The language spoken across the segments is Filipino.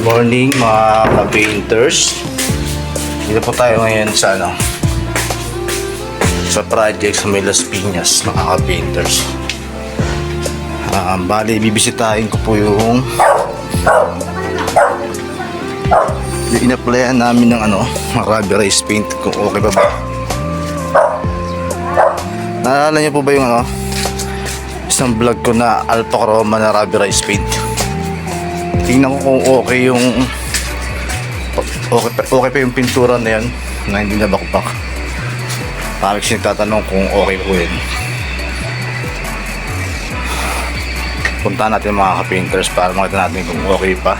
morning mga ka-painters. Dito po tayo ngayon sa ano sa project sa May Las Piñas mga ka-painters. Ah, bali, bibisitahin ko po yung yung inaplayan namin ng ano, rubber race paint kung okay pa ba. Naalala niyo po ba yung ano, isang vlog ko na Alpha Chroma na rubber race paint? Tingnan ko kung okay yung okay, okay pa yung pintura na yan na hindi nabakpak. Parang kasi nagtatanong kung okay po yun. Punta natin mga ka-painters para makita natin kung okay pa.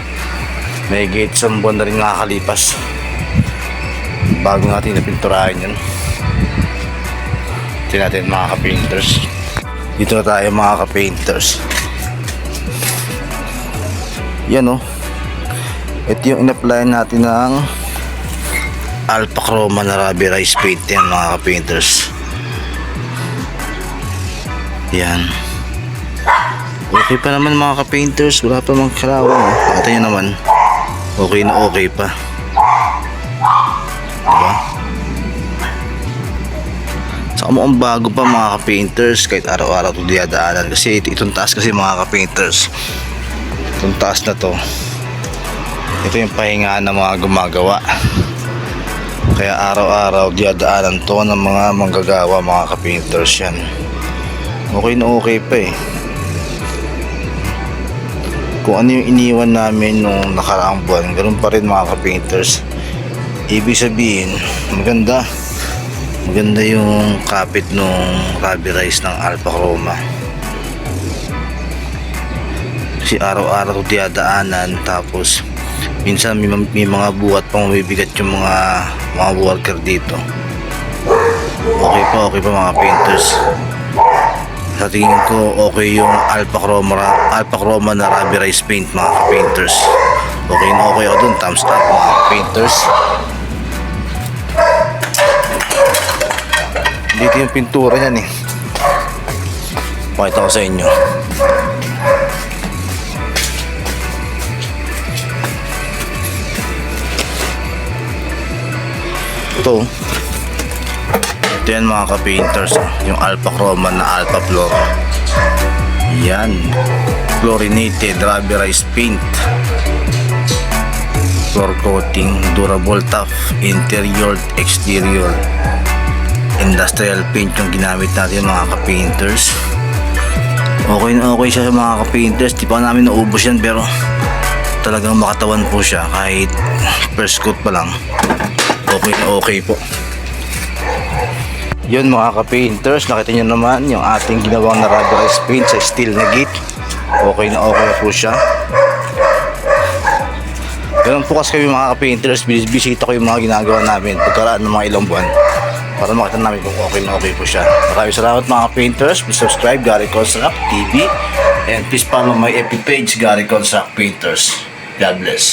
May gate sa buwan na rin nakakalipas. Bago natin napinturahan yun. Ito natin mga ka-painters. Dito na tayo mga ka-painters. Yan o. Ito yung in-apply natin ng Alpha Chroma na rubberized paint yan mga ka-painters. Yan. Okay pa naman mga ka-painters. Wala pa mga kalawang. oh. Ito naman. Okay na okay pa. Diba? Saka mukhang bago pa mga ka-painters kahit araw-araw ito dinadaanan kasi ito, itong taas kasi mga ka-painters itong taas na to ito yung pahingaan ng mga gumagawa. Kaya araw-araw dinadaanan to ng mga manggagawa mga ka-painters yan. Okay na okay pa eh. Kung ano yung iniwan namin nung nakaraang buwan ganun pa rin mga ka-painters. Ibig sabihin maganda. Maganda yung kapit nung rubberized ng Alpha Chroma kasi araw-araw tiyadaanan tapos minsan may, may mga buhat pang mabibigat yung mga mga worker dito. Okay pa okay pa mga painters. Sa tingin ko okay yung Alpha Chroma Alpha Chroma na rubberized paint mga painters. Okay na okay ako dun thumbs up mga painters. Dito yung pintura niyan eh. Pakita ko sa inyo ito ito yan mga ka-painters yung alpha chroma na alpha floor yan. Chlorinated rubberized paint. Floor coating durable tough interior exterior. Industrial paint yung ginamit natin mga ka-painters. Okay na okay siya sa mga ka-painters. Di pa namin naubos yan pero talagang makatawan po siya kahit first coat pa lang okay na okay po. Yun mga ka-painters nakita nyo naman yung ating ginawang na rubberized paint sa steel na gate. Okay na okay po siya. Ganun po kasi kami mga ka-painters bisita ko yung mga ginagawa namin pagkaraan ng mga ilang buwan para makita namin kung okay na okay po siya. Maraming salamat mga ka-painters. Please subscribe Gary Construct TV and please follow my FB page Gary Construct Painters. God bless